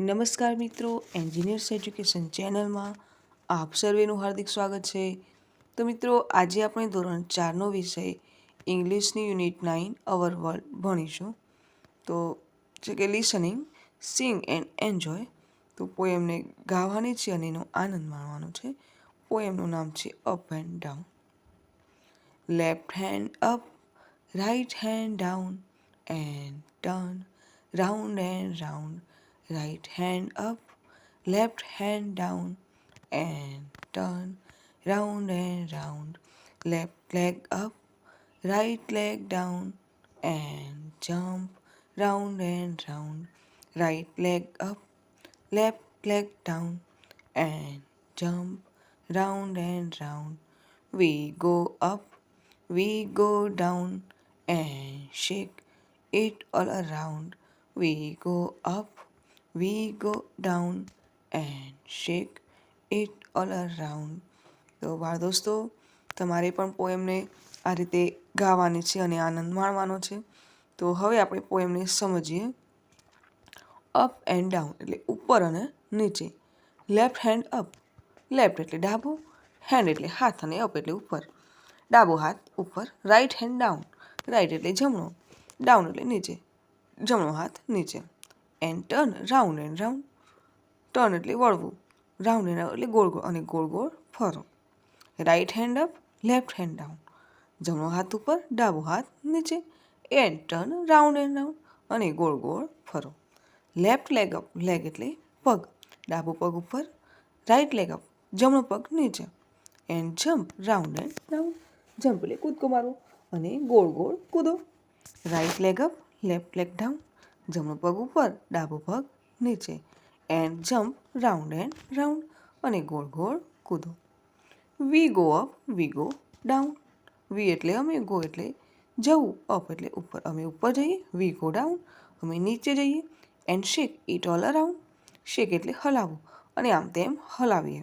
નમસ્કાર મિત્રો engineers education ચેનલમાં આપ સર્વેનું હાર્દિક સ્વાગત છે. તો મિત્રો, આજે આપણે ધોરણ ચારનો વિષય ઇંગ્લિશની યુનિટ નાઇન, અવર વર્લ્ડ ભણીશું. તો છે કે લિસનિંગ સિંગ એન્ડ એન્જોય તો પોએમને ગાવાની છે અને એનો આનંદ માણવાનો છે. પોએમનું નામ છે up and down left hand up right hand down and turn round and round right hand up, left hand down, and turn round and round. Left leg up, right leg down, and jump round and round. Right leg up, left leg down, and jump round and round. We go up, we go down, and shake it all around. We go up, we go down and shake it all around. તો બાળ દોસ્તો, તમારે પણ પોએમને આ રીતે ગાવાની છે અને આનંદ માણવાનો છે. તો હવે આપણે પોએમને સમજીએ. અપ એન્ડ ડાઉન એટલે ઉપર અને નીચે. લેફ્ટ હેન્ડ અપ લેફ્ટ એટલે ડાબો હેન્ડ એટલે હાથ અને અપ એટલે ઉપર. ડાબો હાથ ઉપર રાઈટ હેન્ડ ડાઉન રાઈટ એટલે જમણો. ડાઉન એટલે નીચે. જમણો હાથ નીચે. And turn round and round turn એટલે વળવું. રાઉન્ડ એન્ડ એટલે ગોળ ગોળ અને ગોળ ગોળ ફરો. Right hand up left hand down જમણો હાથ ઉપર, ડાબો હાથ નીચે. And turn round and round અને ગોળ ગોળ ફરો. લેફ્ટ લેગ અપ લેગ એટલે પગ. ડાબો પગ ઉપર રાઈટ લેગ અપ જમણો પગ નીચે. And jump round and round jump એટલે કૂદકો મારો અને ગોળ ગોળ કૂદો. Right leg up left leg down જમણો પગ ઉપર, ડાબો પગ નીચે. And jump round and round અને ગોળ ગોળ કૂદો. We go up we go down we એટલે અમે ગો એટલે જવું. અપ એટલે ઉપર. અમે ઉપર જઈએ વી ગો ડાઉન અમે નીચે જઈએ. And shake it all around shake એટલે હલાવવું અને આમ તેમ હલાવીએ.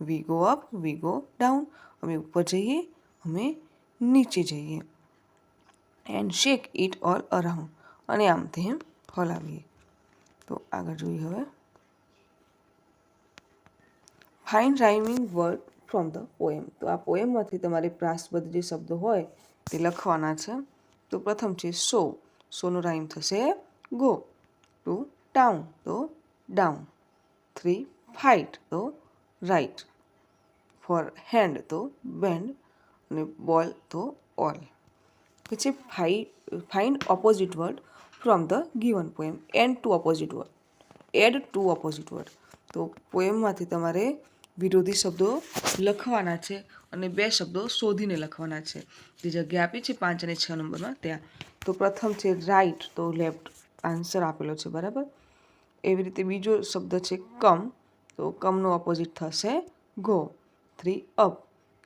We go up we go down અમે ઉપર જઈએ, અમે નીચે જઈએ. And shake it all around અને આમ તેમ હલાવીએ તો આગળ જોઈએ હવે. Find rhyming word from the poem તો આ પોએમમાંથી તમારે પ્રાસબદ્ધ જે શબ્દો હોય તે લખવાના છે. તો પ્રથમ છે સો સોનો રાઇમ થશે ગો ટુ ટાઉન તો ડાઉન થ્રી ફાઇટ તો રાઇટ ફોર હેન્ડ તો બેન્ડ અને બોલ તો ઓલ પછી phi find opposite word from the given poem and two opposite word add two opposite word તો પોએમમાંથી તમારે વિરોધી શબ્દો લખવાના છે અને બે શબ્દો શોધીને લખવાના છે. જે જગ્યા આપી છે પાંચ અને છ નંબરમાં ત્યાં. તો પ્રથમ છે રાઈટ તો લેફ્ટ આન્સર આપેલો છે, બરાબર? એવી રીતે બીજો શબ્દ છે કમ તો કમનો ઓપોઝિટ થશે ગો થ્રી અપ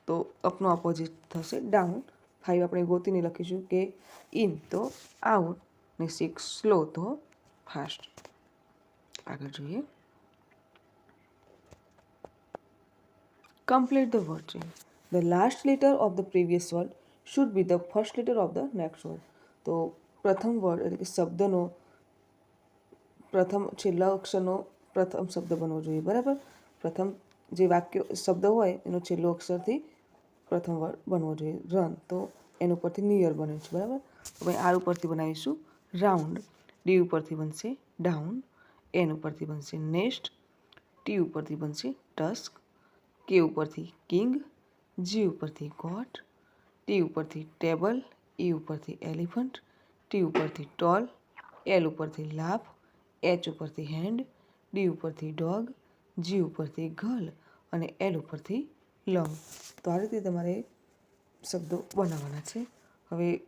તો અપનો ઓપોઝિટ થશે ડાઉન ફાઇવ આપણે ગોતીને લખીશું કે ઇન તો આઉટ ને સિક્સ સ્લો તો ફાસ્ટ આગળ જોઈએ complete the word chain. The last letter of the previous word should be the first letter of the next word. તો પ્રથમ વર્ડ એટલે કે શબ્દનો, પ્રથમ છેલ્લા અક્ષરનો પ્રથમ શબ્દ બનવો જોઈએ, બરાબર? પ્રથમ જે વાક્ય, શબ્દ હોય એનો છેલ્લો અક્ષરથી પ્રથમ વર્ડ બનવો જોઈએ. રન તો એના ઉપરથી નિયર બને છે, બરાબર? હવે આર ઉપરથી બનાવીશું. રાઉન્ડ. ડી ઉપરથી બનશે ડાઉન. એન ઉપરથી બનશે નેસ્ટ ટી ઉપરથી બનશે ટસ્ક. કે ઉપરથી કિંગ. જી ઉપરથી ગોટ. ટી ઉપરથી ટેબલ. ઈ ઉપરથી એલિફન્ટ. ટી ઉપરથી ટોલ. એલ ઉપરથી લાફ. એચ ઉપરથી હેન્ડ. ડી ઉપરથી ડોગ. જી ઉપરથી ગર્લ. અને એલ ઉપરથી લંગ તો આ રીતે તમારે શબ્દો બનાવવાના છે. હવે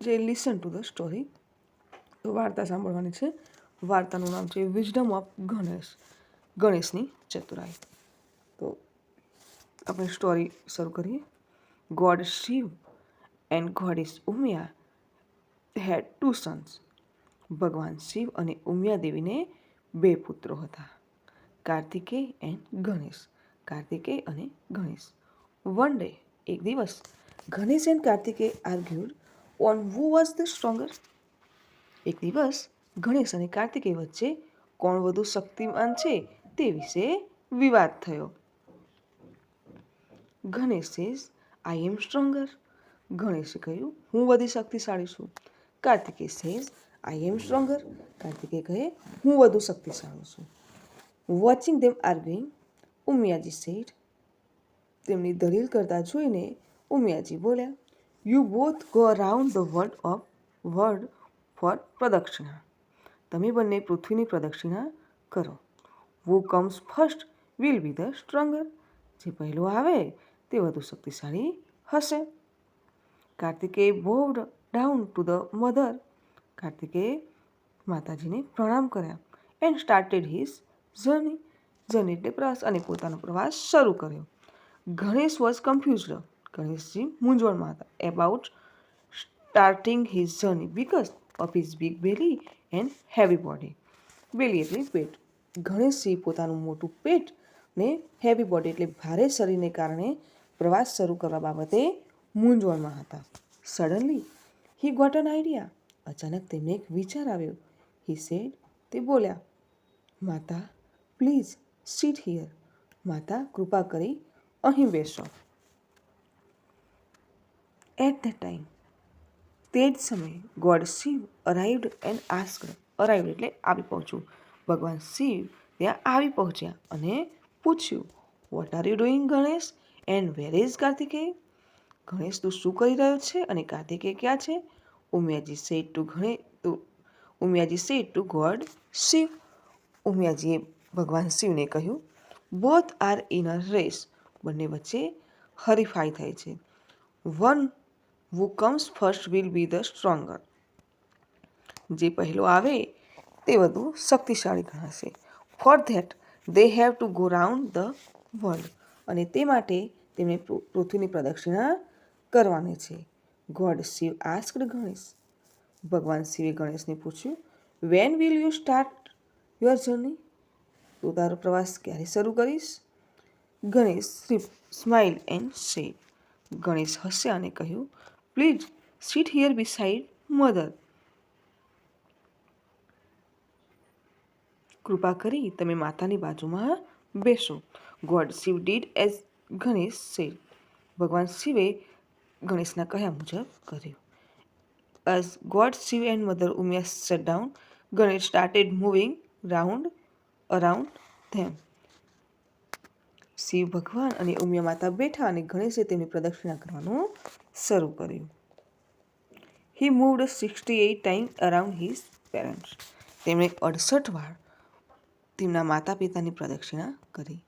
જે લિસન ટુ ધ સ્ટોરી વાર્તા સાંભળવાની છે. વાર્તાનું નામ છે વિઝડમ ઓફ ગણેશ ગણેશની ચતુરાઈ. તો આપણે સ્ટોરી શરૂ કરીએ. God Shiva and goddess Umiya had two sons ભગવાન શિવ અને ઉમિયા દેવીને બે પુત્રો હતા. કાર્તિકેય એન્ડ ગણેશ. કાર્તિકેય અને ગણેશ. વન ડે એક દિવસ, Ganesh and Kartikeya argued on who was the stronger એક દિવસ ગણેશ અને કાર્તિકેય વચ્ચે કોણ વધુ શક્તિમાન છે તે વિશે વિવાદ થયો. ગણેશ આઈ એમ સ્ટ્રોંગર ગણેશે કહ્યું, હું વધુ શક્તિશાળી છું. કાર્તિકે સેઝ આઈ એમ સ્ટ્રોંગર કાર્તિકે કહે, હું વધુ શક્તિશાળી છું. વોચિંગ ધેમ આર્ગ્યુઇંગ ઉમિયાજી સેઠ તેમની દલીલ કરતા જોઈને ઉમિયાજી બોલ્યા you both go around the world of world for pradakshina. તમે બંને પૃથ્વીની પ્રદક્ષિણા કરો. Who comes first will be the stronger જે પહેલો આવે, તે વધુ શક્તિશાળી હશે. Kartikey bowed down to the mother Kartikey માતાજીને પ્રણામ કર્યા and started his journey journey એટલે પ્રવાસ અને પોતાનો પ્રવાસ શરૂ કર્યો. ગણેશ વોઝ કન્ફ્યુઝડ ગણેશજી મૂંઝવણમાં હતા. About starting his journey because of his big belly and heavy body belly એટલે પેટ. ગણેશજી પોતાનું મોટું પેટ ને હેવી બોડી એટલે ભારે શરીરને કારણે પ્રવાસ શરૂ કરવા બાબતે મૂંઝવણમાં હતા. Suddenly he got an idea અચાનક તેમને એક વિચાર આવ્યો. હી સેડ તે બોલ્યા, માતા પ્લીઝ સીટ હિયર માતા, કૃપા કરી અહીં બેસો. એટ ધ ટાઈમ તે જ સમયે god Shiva arrived and ask arrived એટલે આવી પહોંચવું ભગવાન શિવ ત્યાં આવી પહોંચ્યા અને પૂછ્યું what are you doing Ganesh? And where is Kartikey Ganesh તું શું કરી રહ્યો છે અને કાર્તિકે ક્યાં છે? ઉમિયાજી સેટ ટુ ગણે Umiyaji said to god Shiva ઉમિયાજીએ ભગવાન શિવને કહ્યું both are in a race બંને વચ્ચે હરીફાઈ થાય છે. One who comes first will be the stronger જે પહેલો આવે તે વધુ શક્તિશાળી ગણાશે. For that they have to go round the world અને તે માટે તેમણે પૃથ્વીની પ્રદક્ષિણા કરવાની છે. God Shiva asked Ganesh. ભગવાન શિવે ગણેશને પૂછ્યું when will you start your journey તું તારો પ્રવાસ ક્યારે શરૂ કરીશ? Ganesh smile and said Ganesh હસ્યા અને કહ્યું please sit here beside mother કૃપા કરી તમે માતાની બાજુમાં બેસો. God Shiva did as Ganesh said ભગવાન શિવે ગણેશના કહ્યા મુજબ કર્યું. As god Shiva and mother Umiya sat down Ganesh started moving round around them Shiva ભગવાન અને ઉમિયા માતા બેઠા અને ગણેશે તેમની પ્રદક્ષિણા કરવાનું શરૂ કર્યું. He moved sixty eight time around his parents તેમણે અડસઠ વાર તેમના માતા પિતાની પ્રદક્ષિણા કરી.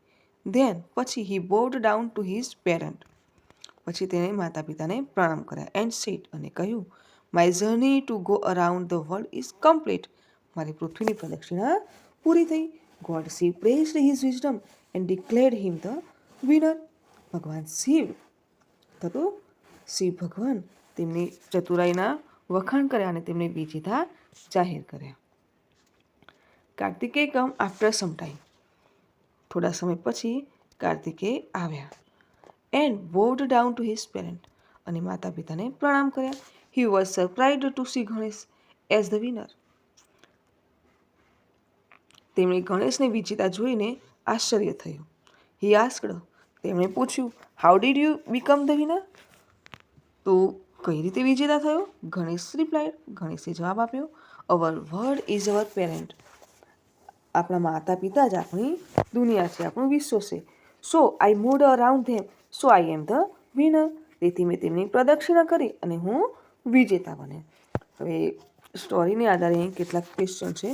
ધેન પછી he bowed down to his parent પછી તેણે માતા પિતાને પ્રણામ કર્યા એન્ડ સેટ અને કહ્યું my journey to go around the world is complete મારી પૃથ્વીની પ્રદક્ષિણા પૂરી થઈ. God Shiva praised his wisdom and declared him the winner ભગવાન શિવ થતો શિવ ભગવાન તેમની ચતુરાઈના વખાણ કર્યા અને તેમને વિજેતા જાહેર કર્યા. Kartikey come after some time. થોડા સમય પછી કાર્તિકે આવ્યા. And bowed down to his parent અને માતા પિતાને પ્રણામ કર્યા. He was surprise to see Ganesh as the winner. તેમણે ગણેશને વિજેતા જોઈને આશ્ચર્ય થયું. હી આસ્કડ, તેમણે પૂછ્યું how did you become the winner તો કઈ રીતે વિજેતા થયો? ગણેશ રિપ્લાઇડ ગણેશે જવાબ આપ્યો. Our world is our parent આપણા માતા પિતા જ આપણી દુનિયા છે, આપણું વિશ્વ છે. So I moved around them so I am the winner તેથી મેં તેમની પ્રદક્ષિણા કરી અને હું વિજેતા બને હવે સ્ટોરીને આધારે અહીં કેટલાક ક્વેશ્ચન છે,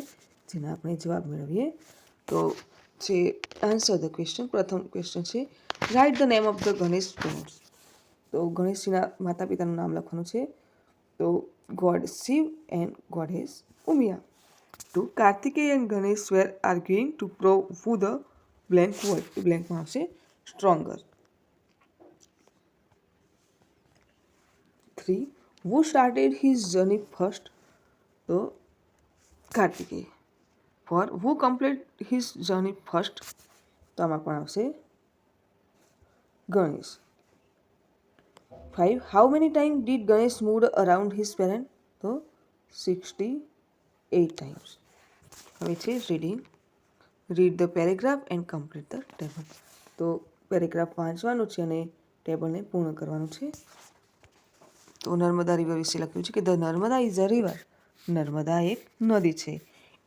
જેના આપણે જવાબ મેળવીએ. તો છે આન્સર ધ ક્વેશ્ચન પ્રથમ ક્વેશ્ચન છે write the name of the Ganesh parents તો ગણેશજીના માતા પિતાનું નામ લખવાનું છે. તો god Shiva and goddess Umiya તો Kartikeya and Ganesh were arguing to prove who the blank word એ બ્લેન્કમાં આવશે. Stronger three who started his journey first તો Kartikeya. Four who complete his journey first તો આમાં પણ આવશે. Ganesh. Five how many time did Ganesh moved around his parent તો sixty eight times હવે છે reading read the paragraph and complete the table તો paragraph વાંચવાનું છે અને ટેબલને પૂર્ણ કરવાનું છે. તો નર્મદા રિવર વિશે લખ્યું છે કે the Narmada is a river Narmada એક નદી છે.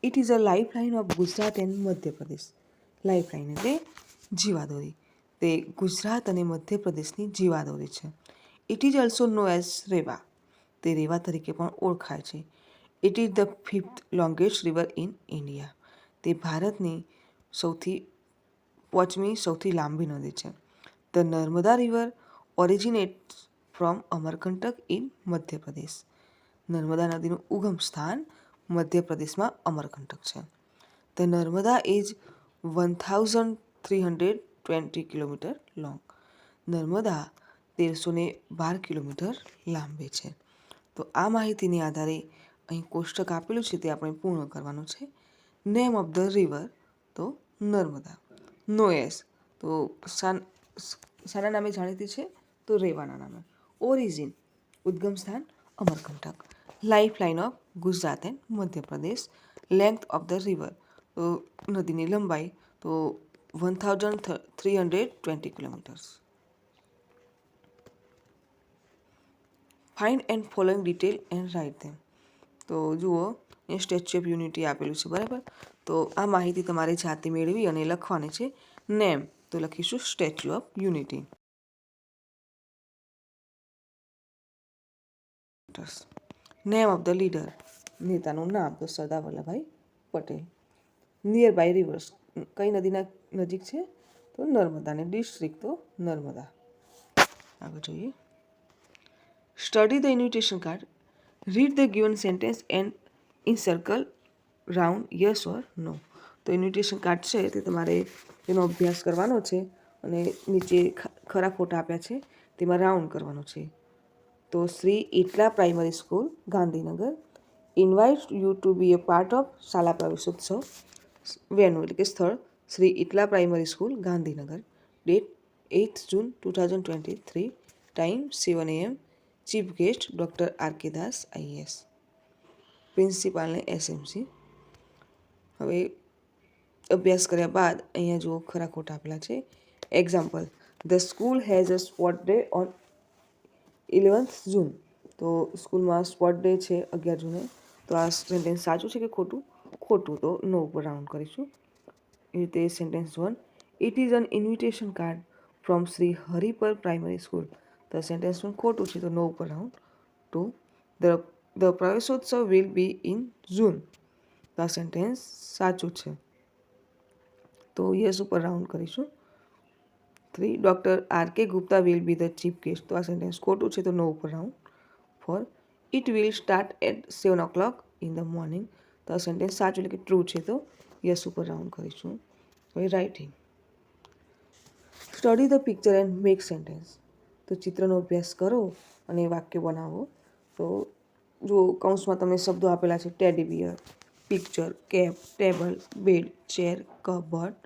It is a lifeline of Gujarat and Madhya Pradesh. Lifeline એટલે જીવાદોરી. તે ગુજરાત અને મધ્યપ્રદેશની જીવાદોરી છે. It is also known as Reva તે રેવા તરીકે પણ ઓળખાય છે. It is the fifth longest river in India તે ભારતની સૌથી, પાંચમી સૌથી લાંબી નદી છે. The Narmada river originate from Amarkantak in Madhya Pradesh Narmada નદીનું ઉગમ સ્થાન મધ્યપ્રદેશમાં અમરકંટક છે. The Narmada is one thousand three hundred twenty kilometre long Narmada તેરસો ને બાર કિલોમીટર લાંબી છે. તો આ માહિતીને આધારે અહીં કોષ્ટક આપેલું છે તે આપણે પૂર્ણ કરવાનું છે. નેમ ઓફ ધ રિવર તો નર્મદા. નોએસ તો શાન, શાના નામે જાણીતી છે, તો રેવાના નામે. ઓરિજિન ઉદ્ગમ સ્થાન, Amarkantak. Lifeline of Gujarat and Madhya Pradesh. Length of the river તો નદીની લંબાઈ, તો one thousand three hundred twenty kilometres find and following detail and write them તો જુઓ, એ સ્ટેચ્યુ ઓફ યુનિટી આપેલું છે, બરાબર? તો આ માહિતી તમારે જાતે મેળવી અને લખવાની છે. નેમ તો લખીશું Statue of Unity name of the leader નેતાનું નામ, તો Sardar Vallabhbhai Patel. Near by rivers કઈ નદીના નજીક છે? તો નર્મદા અને ડિસ્ટ્રિક્ટ તો નર્મદા. આગળ જોઈએ. Study the invitation card read the given sentence and in circle round yes or no તો ઇન્વિટેશન કાર્ડ છે તે તમારે તેનો અભ્યાસ કરવાનો છે અને નીચે ખરા ખોટા આપ્યા છે તેમાં રાઉન્ડ કરવાનો છે. તો Shri Itla primary school Gandhinagar invite you to be a part of Shala Praveshotsav venue એટલે કે સ્થળ, Shri Itla primary school Gandhinagar. Date eighth June two thousand twenty three time seven AM chief guest doctor R K Das IAS પ્રિન્સિપાલને SMC હવે અભ્યાસ કર્યા બાદ અહીંયા જુઓ ખરા ખોટા આપેલા છે. Example the school has a sports day on eleventh June તો સ્કૂલમાં સ્પોટ ડે છે અગિયાર જૂને. તો આ સેન્ટેન્સ સાચું છે કે ખોટું? ખોટું. તો નો ઉપર રાઉન્ડ કરીશું. એ રીતે sentence one it is an invitation card from Shri Haripar primary school તો સેન્ટેન્સ વન ખોટું છે તો નો ઉપર round two the the Praveshotsav will be in June the sentence સાચું છે. તો યસ ઉપર રાઉન્ડ કરીશું. Three doctor R K Gupta will be the chief guest તો આ સેન્ટેન્સ ખોટું છે તો નો ઉપર round four it will start at seven o'clock in the morning તો આ સેન્ટેન્સ સાચું એટલે કે ટ્રુ છે તો યસ ઉપર રાઉન્ડ કરીશું. હવે writing study the picture and make sentence તો ચિત્રનો અભ્યાસ કરો અને વાક્ય બનાવો. તો જો કૌંસમાં તમને શબ્દો આપેલા છે teddy bear picture cap table bed chair cupboard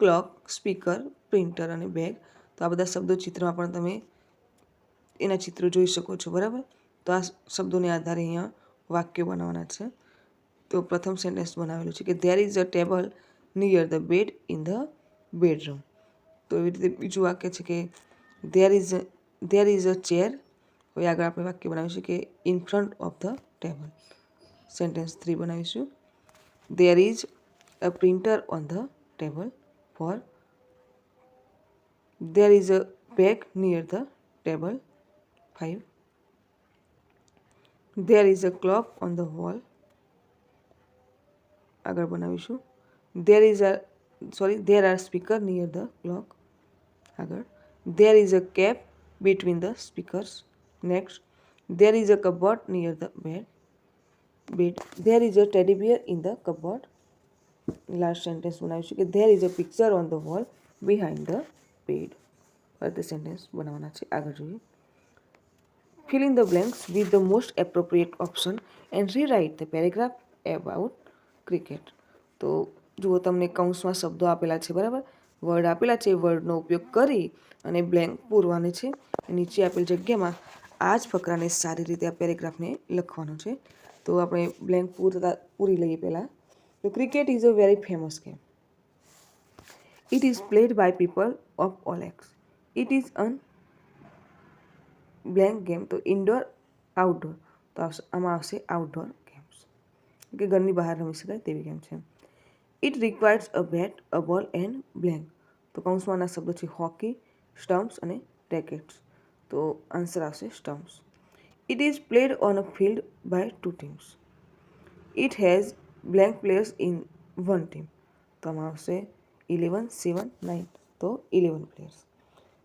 clock speaker printer અને બેગ તો આ બધા શબ્દો ચિત્રમાં પણ તમે એના ચિત્રો જોઈ શકો છો, બરાબર? તો આ શબ્દોને આધારે અહીંયા વાક્યો બનાવવાના છે. તો પ્રથમ સેન્ટેન્સ બનાવેલું છે કે there is a table near the bed in the bedroom તો એવી રીતે બીજું વાક્ય છે કે there is there is a chair હવે આગળ આપણે વાક્ય બનાવીશું કે in front of the table sentence three બનાવીશું there is a printer on the table four there is a bag near the table 5 there is a clock on the wall આગળ બનાવીશું there is a sorry there are speaker near the clock આગળ there is a cap between the speakers next there is a cupboard near the bed bed there is a teddy bear in the cupboard last sentence બનાવીશું કે there is a picture on the wall behind the bed. તે sentence બનાવવાના છે આગળ જોઈએ fill in the blanks with the most appropriate option and rewrite the paragraph about cricket તો જુઓ તમને કૌંસમાં શબ્દો આપેલા છે બરાબર વર્ડ આપેલા છે. વર્ડનો ઉપયોગ કરી અને બ્લેન્ક પૂરવાની છે. નીચે આપેલ જગ્યામાં આ જ ફકરાને સારી રીતે આ પેરેગ્રાફને લખવાનો છે. તો આપણે બ્લેન્ક પૂરતા પૂરી લઈએ પહેલાં. તો cricket is a very famous game it is played by people of all ages it is an blank game તો ઇન્ડોર આઉટડોર તો આમાં આવશે આઉટડોર ગેમ્સ કે ઘરની બહાર રમી શકાય તેવી ગેમ છે. ઇટ રિક્વાયર્સ અ બેટ અ બોલ એન્ડ બ્લેન્ક તો કૌંસમાંના શબ્દો છે હોકી સ્ટમ્પ્સ અને રેકેટ્સ તો આન્સર આવશે stumps it is played on a field by two teams it has blank players in one team તો આમાં આવશે ઇલેવન સેવન નાઇન તો eleven players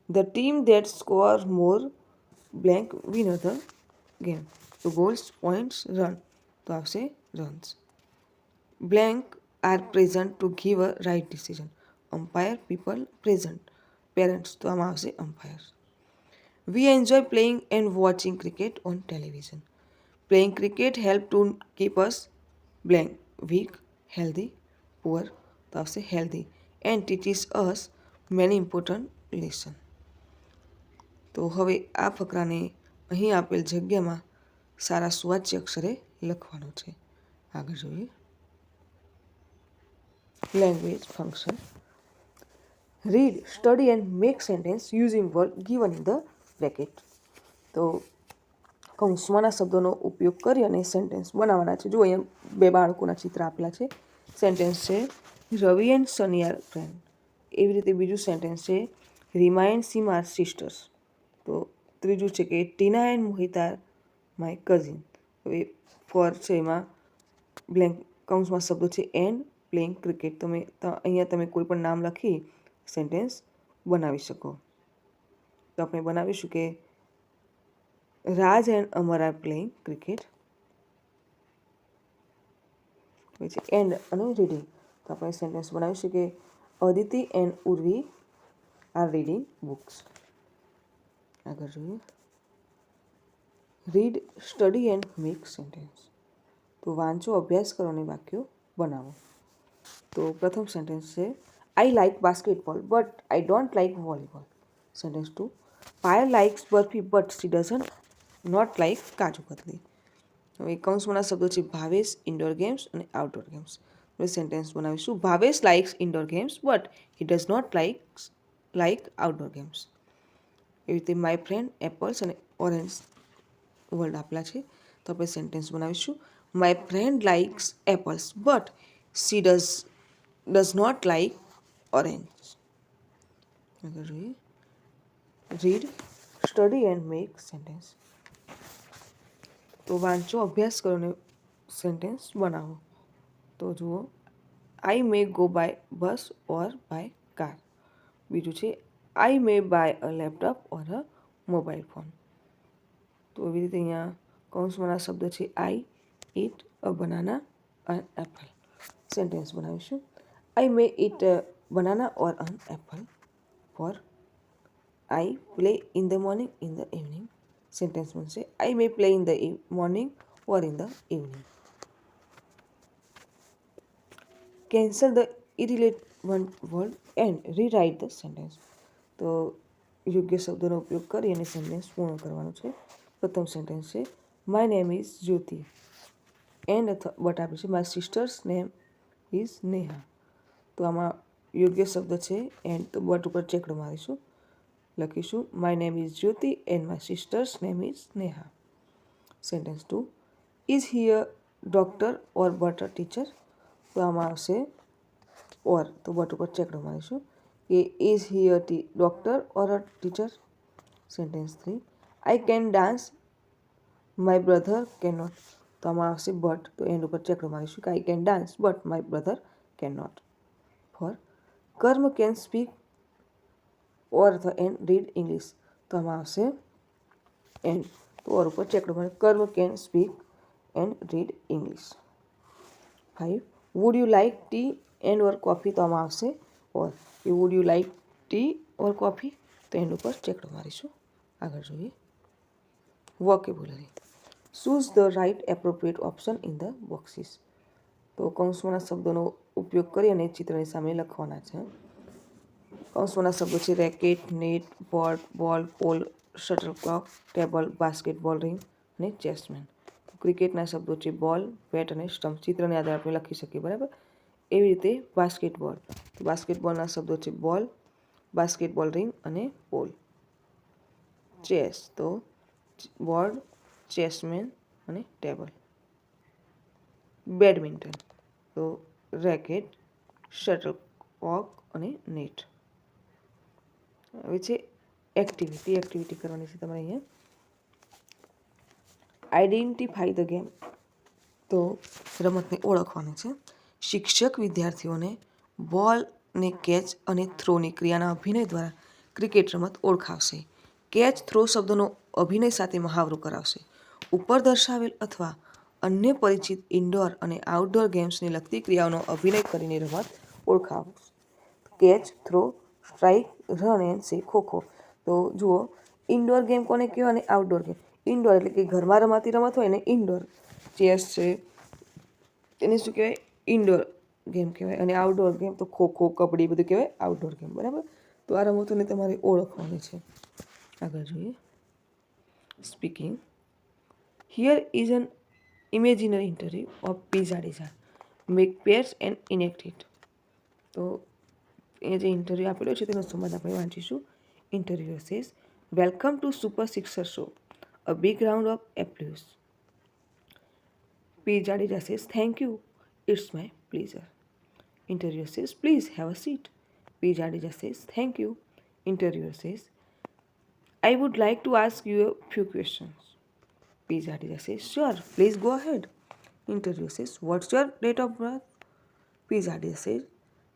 the team that score more blank winner the game તો goals points run તો આવશે runs blank are present to give a right decision. Umpire people present. Parents તો આમાં આવશે umpire. We enjoy playing and watching cricket on television. Playing cricket help to keep us blank, weak, healthy, poor, તો આવશે healthy, and teaches us many important lesson. તો હવે આ ફકરાને અહીં આપેલ જગ્યામાં સારા સુવાચ્ય અક્ષરે લખવાનો છે. આગળ જોઈએ. Language function read study and make sentence using word given in the bracket. તો કૌંસમાંના શબ્દોનો ઉપયોગ કરી અને સેન્ટેન્સ બનાવવાના છે. જો અહીંયા બે બાળકોના ચિત્ર આપેલા છે. સેન્ટેન્સ છે, રવિ એન્ડ સની ફ્રેન્ડ એવી રીતે બીજું સેન્ટેન્સ છે Reema and Seema are sisters તો ત્રીજું છે કે Tina and Mohit are my cousin હવે ફોર છે એમાં બ્લેન્ક કૌંસમાં શબ્દો છે એન્ડ પ્લેઇંગ ક્રિકેટ તમે અહીંયા તમે કોઈ પણ નામ લખી સેન્ટેન્સ બનાવી શકો. તો આપણે બનાવીશું કે Raj and Amar are playing cricket પછી એન્ડ અને રીડિંગ તો આપણે સેન્ટેન્સ બનાવીશું કે Aditi and Urvi are reading books આગળ જોઈએ. Read study and make sentence તો વાંચો, અભ્યાસ કરો અને વાક્યો બનાવો. તો પ્રથમ સેન્ટેન્સ છે I like basketball but I don't like volleyball sentence two Payal likes barfi but she doesn't not like kaju katli હવે કૌંસમાંના શબ્દો છે, ભાવેશ ઇન્ડોર ગેમ્સ અને આઉટડોર ગેમ્સ હવે સેન્ટેન્સ બનાવીશું, Bhavesh likes indoor games but he does not like like outdoor games એવી રીતે my friend apples અને ઓરેન્જ વર્ડ આપેલા છે. તો આપણે સેન્ટેન્સ બનાવીશું my friend likes apples but she does does not like orange read study and make sentence તો વાંચો, અભ્યાસ કરો સેન્ટેન્સ બનાવો. તો જુઓ I may go by bus or by car બીજું છે I may buy a laptop or a mobile phone તો એવી રીતે અહીંયા કૌંસમાંના શબ્દ છે I eat a banana and apple sentence બનાવીશું. I may eat banana or an apple four I play in the morning in the evening sentence બનશે I may play in the morning or in the evening cancel the irrelevant word and rewrite the sentence તો યોગ્ય શબ્દોનો ઉપયોગ કરી અને sentence પૂર્ણ કરવાનું છે પ્રથમ સેન્ટેન્સ છે my name is Jyoti and but આપે છે my sister's name is Neha તો આમાં યોગ્ય શબ્દ છે એન્ડ તો બટ ઉપર ચેકડો મારીશું. લખીશું my name is Jyoti and my sister's name is Neha. Sentence two is here doctor or but a teacher તો આમાં આવશે ઓર તો બટ ઉપર ચેકડો મારીશું, કે is here T doctor or a teacher sentence three I can dance my brother can not તો આમાં આવશે બટ તો એન્ડ ઉપર ચેકડો મારીશું કે I can dance but my brother can not four Karm can speak or the and read English તો આમાં આવશે એન્ડ તો ઓર ઉપર ચેકડો મળે Karm can speak and read English five would you like tea and or coffee તો આમાં આવશે or you would you like tea or coffee તો એન્ડ ઉપર ચેકડો મારીશું આગળ જોઈએ. Vocabulary choose the right appropriate option in the boxes તો કૌંસમાંના શબ્દોનો ઉપયોગ કરી અને ચિત્રની સામે લખવાના છે. કૌંસોના શબ્દો છે racket, net, board, ball, pole shuttlecock table, basketball ring અને ચેસમેન. ક્રિકેટના શબ્દો છે બોલ, બેટ અને સ્ટમ્પ ચિત્રને આધારે આપણે લખી શકીએ, બરાબર? એવી રીતે બાસ્કેટબોલ. બાસ્કેટબોલના શબ્દો છે બોલ, બાસ્કેટબોલ રિંગ અને પોલ. ચેસ. તો બોર્ડ, ચેસમેન અને ટેબલ. બેડમિન્ટન. તો રેકેટ, શટલ કોક અને નેટ. હવે છે એક્ટિવિટી. એક્ટિવિટી કરવાની છે તમારે અહીંયા. આઈડેન્ટિફાઈ ધ ગેમ તો રમતને ઓળખવાની છે. શિક્ષક વિદ્યાર્થીઓને બોલ ને કેચ અને થ્રોની ક્રિયાના અભિનય દ્વારા ક્રિકેટ રમત ઓળખાવશે. કેચ થ્રો શબ્દોનો અભિનય સાથે મહાવરો કરાવશે. ઉપર દર્શાવેલ અથવા અન્ય પરિચિત ઇન્ડોર અને આઉટડોર ગેમ્સને લગતી ક્રિયાઓનો અભિનય કરીને રમત ઓળખાવો. Catch throw strike run and say ખો તો જુઓ ઇન્ડોર ગેમ કોને કહેવાય અને આઉટડોર ગેમ ઇન્ડોર એટલે કે ઘરમાં રમાતી રમત હોય ને ઇન્ડોર ચેસ છે, એને શું કહેવાય? ઇન્ડોર ગેમ કહેવાય. અને આઉટડોર ગેમ તો ખો ખો, કબડ્ડી બધું કહેવાય આઉટડોર ગેમ બરાબર? તો આ રમતોને તમારે ઓળખવાની છે. આગળ જોઈએ. Speaking here is an imaginary interview of P Jadeja make pairs and enact it તો એ જે ઇન્ટરવ્યૂ આપેલો છે તેનો સંવાદ આપણે વાંચીશું interview says welcome to super sixer show a big round of applause P. Jadeja says, Thank you. It's my pleasure. Interviewer says, Please have a seat. P. Jadeja says, Thank you. Interviewer says, I would like to ask you a few questions. P. Says, Sure, please go ahead. Interviewer says, What's your date of birth? P. Jadeja says,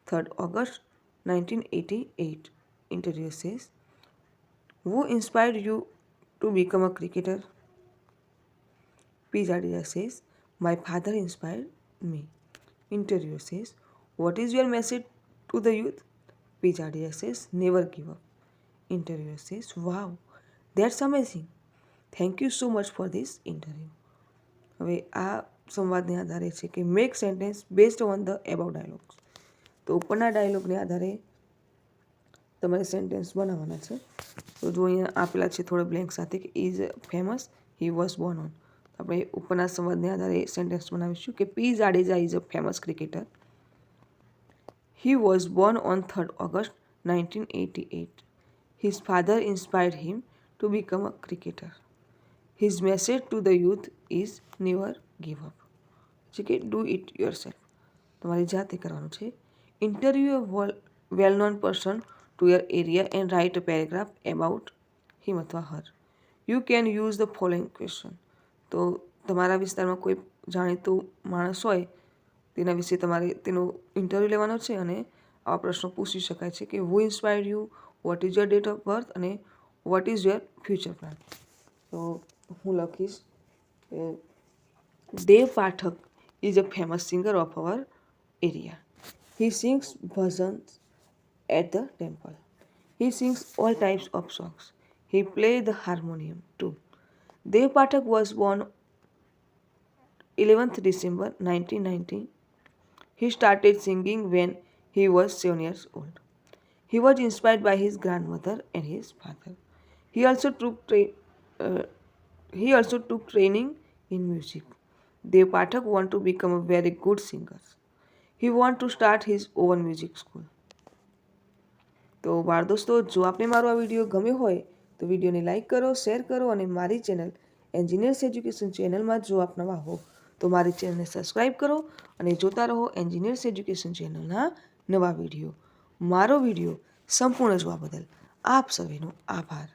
3rd August 1988. Interviewer says, Who inspired you to become a cricketer? P. Jadeja says, My father inspired me. Interviewer says, What is your message to the youth? P. Jadeja says, Never give up. Interviewer says, Wow, that's amazing. Thank you so much for this interview હવે આ સંવાદને આધારે છે કે make sentence based on the about dialogues તો ઉપરના ડાયલોગને આધારે તમારે સેન્ટેન્સ બનાવવાના છે. તો જો અહીંયા આપેલા છે થોડા બ્લેન્ક સાથે કે is famous he was born on આપણે ઉપરના સંવાદને આધારે સેન્ટેન્સ બનાવીશું કે P Jadeja is a famous cricketer he was born on third August nineteen eighty eight his father inspired him to become a cricketer his message to the youth is never give up છે કે do it your self તમારી જાતે કરવાનું છે. Interview a well known person to your area and write a paragraph about him અથવા her you can use the following question તો તમારા વિસ્તારમાં કોઈ જાણીતું માણસ હોય, તેના વિશે તમારે તેનો ઇન્ટરવ્યૂ લેવાનો છે અને આવા પ્રશ્નો પૂછી શકાય છે કે who inspired you what is your date of birth અને what is your future plan તો હું લખીશ કે Dev Pathak is a famous singer of our area he sings bhajans at the temple he sings all types of songs he play the harmonium too Dev Pathak was born 11th December 1919. He started singing when he was 7 years old. He was inspired by his grandmother and his father. He also took tra- uh, he also took training in music. Dev Pathak want to become a very good singer. He want to start his own music school. તો બાળ દોસ્તો, જો આપને મારો આ video ગમ્યો હોય, તો વિડીયોને લાઇક કરો શેર કરો અને મારી ચેનલ એન્જિનિયર્સ એજ્યુકેશન ચેનલમાં જો આપ નવા હો, તો મારી ચેનલને સબસ્ક્રાઈબ કરો અને જોતા રહો એન્જિનિયર્સ એજ્યુકેશન ચેનલના નવા વીડિયો મારો વીડિયો સંપૂર્ણ જોવા બદલ આપ સૌનો આભાર